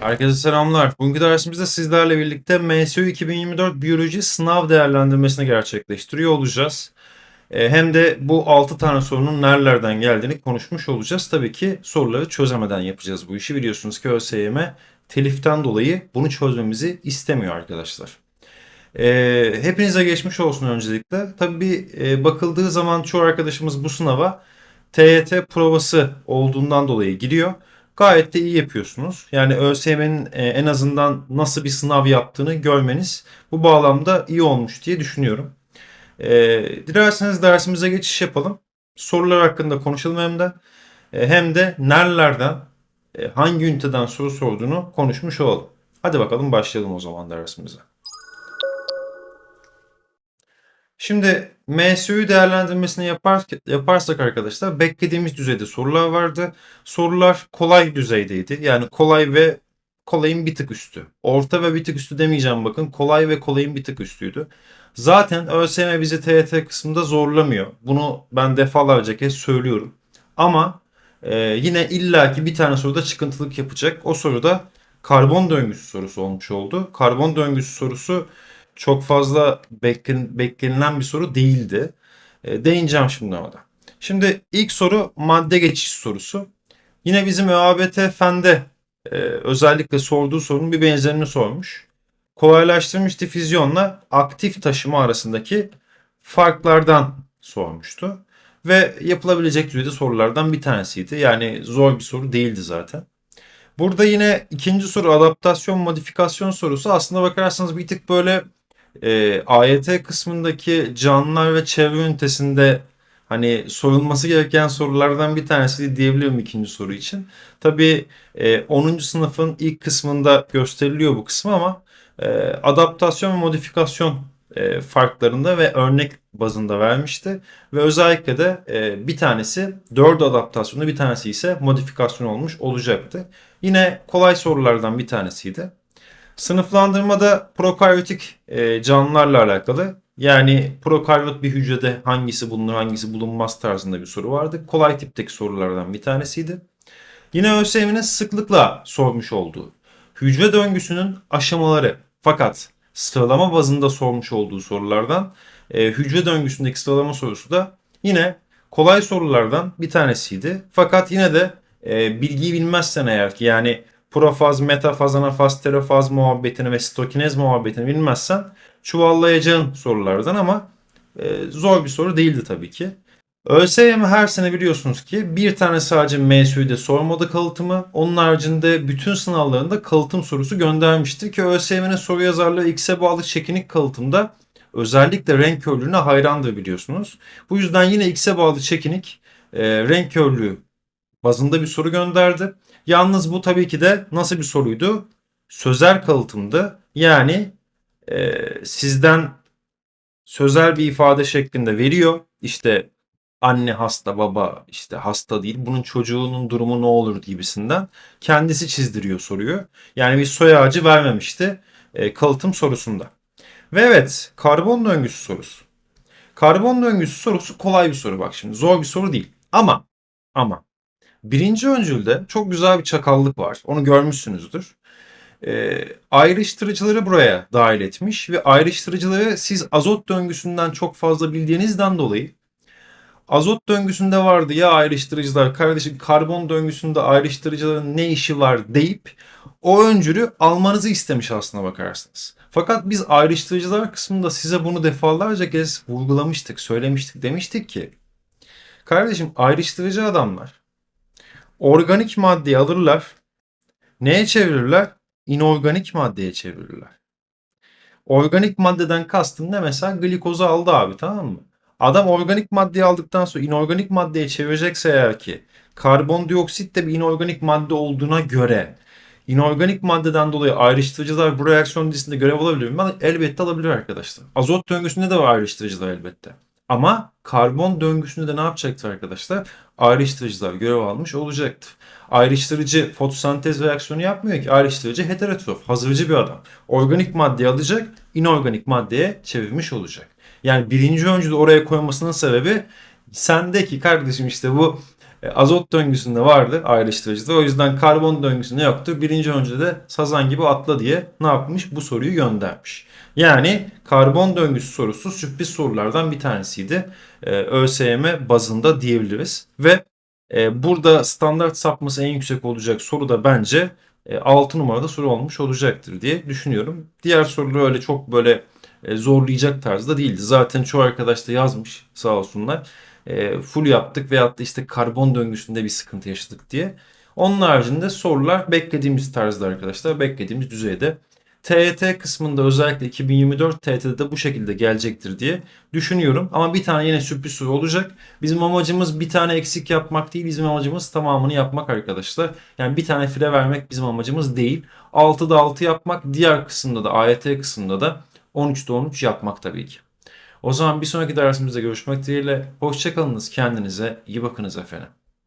Herkese selamlar. Bugünkü dersimizde sizlerle birlikte MSU 2024 biyoloji sınav değerlendirmesini gerçekleştiriyor olacağız. Ee, Hem de bu 6 tane sorunun nerelerden geldiğini konuşmuş olacağız. Tabii ki soruları çözemeden yapacağız bu işi. Biliyorsunuz ki ÖSYM teliften dolayı bunu çözmemizi istemiyor arkadaşlar. Ee, hepinize geçmiş olsun öncelikle. Tabii e, bakıldığı zaman çoğu arkadaşımız bu sınava TYT provası olduğundan dolayı gidiyor. Gayet de iyi yapıyorsunuz. Yani ÖSYM'nin e, en azından nasıl bir sınav yaptığını görmeniz bu bağlamda iyi olmuş diye düşünüyorum. E, dilerseniz dersimize geçiş yapalım. Sorular hakkında konuşalım hem de e, hem de nerelerden e, hangi üniteden soru sorduğunu konuşmuş olalım. Hadi bakalım başlayalım o zaman dersimize. Şimdi MSÜ değerlendirmesini yapar, yaparsak arkadaşlar beklediğimiz düzeyde sorular vardı. Sorular kolay düzeydeydi. Yani kolay ve kolayın bir tık üstü. Orta ve bir tık üstü demeyeceğim bakın. Kolay ve kolayın bir tık üstüydü. Zaten ÖSYM bizi TYT kısmında zorlamıyor. Bunu ben defalarca kez söylüyorum. Ama e, yine illaki bir tane soruda çıkıntılık yapacak. O soruda karbon döngüsü sorusu olmuş oldu. Karbon döngüsü sorusu çok fazla beklen, beklenilen bir soru değildi. E, değineceğim şimdi ona da. Şimdi ilk soru madde geçiş sorusu. Yine bizim ÖABT Fen'de e, özellikle sorduğu sorunun bir benzerini sormuş. Kolaylaştırmış difüzyonla aktif taşıma arasındaki farklardan sormuştu. Ve yapılabilecek düzeyde sorulardan bir tanesiydi. Yani zor bir soru değildi zaten. Burada yine ikinci soru adaptasyon modifikasyon sorusu aslında bakarsanız bir tık böyle e, AYT kısmındaki canlılar ve çevre ünitesinde hani sorulması gereken sorulardan bir tanesi diyebilirim ikinci soru için. Tabii e, 10. sınıfın ilk kısmında gösteriliyor bu kısmı ama e, adaptasyon ve modifikasyon e, farklarında ve örnek bazında vermişti. Ve özellikle de e, bir tanesi 4 adaptasyonu bir tanesi ise modifikasyon olmuş olacaktı. Yine kolay sorulardan bir tanesiydi. Sınıflandırmada prokaryotik e, canlılarla alakalı. Yani prokaryot bir hücrede hangisi bulunur hangisi bulunmaz tarzında bir soru vardı. Kolay tipteki sorulardan bir tanesiydi. Yine ÖSYM'nin sıklıkla sormuş olduğu hücre döngüsünün aşamaları fakat sıralama bazında sormuş olduğu sorulardan e, hücre döngüsündeki sıralama sorusu da yine kolay sorulardan bir tanesiydi. Fakat yine de e, bilgiyi bilmezsen eğer ki yani profaz, metafaz, anafaz, terafaz muhabbetini ve stokinez muhabbetini bilmezsen çuvallayacağın sorulardan ama e, zor bir soru değildi tabii ki. ÖSYM her sene biliyorsunuz ki bir tane sadece MSÜ'de sormadı kalıtımı. Onun haricinde bütün sınavlarında kalıtım sorusu göndermiştir ki ÖSYM'nin soru yazarlığı X'e bağlı çekinik kalıtımda özellikle renk körlüğüne hayrandır biliyorsunuz. Bu yüzden yine X'e bağlı çekinik e, renk körlüğü bazında bir soru gönderdi. Yalnız bu tabii ki de nasıl bir soruydu? Sözel kalıtımdı. Yani e, sizden sözel bir ifade şeklinde veriyor. İşte anne hasta, baba işte hasta değil. Bunun çocuğunun durumu ne olur gibisinden. Kendisi çizdiriyor soruyu. Yani bir soy ağacı vermemişti e, kalıtım sorusunda. Ve evet karbon döngüsü sorusu. Karbon döngüsü sorusu kolay bir soru bak şimdi. Zor bir soru değil. Ama ama Birinci öncülde çok güzel bir çakallık var. Onu görmüşsünüzdür. E, ayrıştırıcıları buraya dahil etmiş ve ayrıştırıcıları siz azot döngüsünden çok fazla bildiğinizden dolayı azot döngüsünde vardı ya ayrıştırıcılar kardeşim karbon döngüsünde ayrıştırıcıların ne işi var deyip o öncülü almanızı istemiş aslına bakarsınız. Fakat biz ayrıştırıcılar kısmında size bunu defalarca kez vurgulamıştık, söylemiştik, demiştik ki kardeşim ayrıştırıcı adamlar organik maddeyi alırlar. Neye çevirirler? İnorganik maddeye çevirirler. Organik maddeden kastım ne mesela glikozu aldı abi tamam mı? Adam organik maddeyi aldıktan sonra inorganik maddeye çevirecekse eğer ki karbondioksit de bir inorganik madde olduğuna göre inorganik maddeden dolayı ayrıştırıcılar bu reaksiyon dizisinde görev alabilir mi? Elbette alabilir arkadaşlar. Azot döngüsünde de var ayrıştırıcılar elbette. Ama karbon döngüsünde de ne yapacaktır arkadaşlar? Ayrıştırıcılar görev almış olacaktır. Ayrıştırıcı fotosentez reaksiyonu yapmıyor ki. Ayrıştırıcı heterotrof, hazırcı bir adam. Organik maddeyi alacak, inorganik maddeye çevirmiş olacak. Yani birinci öncülü oraya koymasının sebebi sendeki kardeşim işte bu azot döngüsünde vardı ayrıştırıcıda. O yüzden karbon döngüsünde yoktu. Birinci önce de sazan gibi atla diye ne yapmış? Bu soruyu göndermiş. Yani karbon döngüsü sorusu sürpriz sorulardan bir tanesiydi. E, ÖSYM bazında diyebiliriz. Ve e, burada standart sapması en yüksek olacak soru da bence 6 numarada soru olmuş olacaktır diye düşünüyorum. Diğer sorular öyle çok böyle e, zorlayacak tarzda değildi. Zaten çoğu arkadaş da yazmış sağ olsunlar. E, full yaptık veyahut da işte karbon döngüsünde bir sıkıntı yaşadık diye. Onun haricinde sorular beklediğimiz tarzda arkadaşlar. Beklediğimiz düzeyde. TET kısmında özellikle 2024 TET'de de bu şekilde gelecektir diye düşünüyorum. Ama bir tane yine sürpriz soru olacak. Bizim amacımız bir tane eksik yapmak değil. Bizim amacımız tamamını yapmak arkadaşlar. Yani bir tane fire vermek bizim amacımız değil. 6'da 6 yapmak. Diğer kısımda da AYT kısmında da 13'te 13 yapmak tabii ki. O zaman bir sonraki dersimizde görüşmek dileğiyle. Hoşçakalınız. Kendinize iyi bakınız efendim.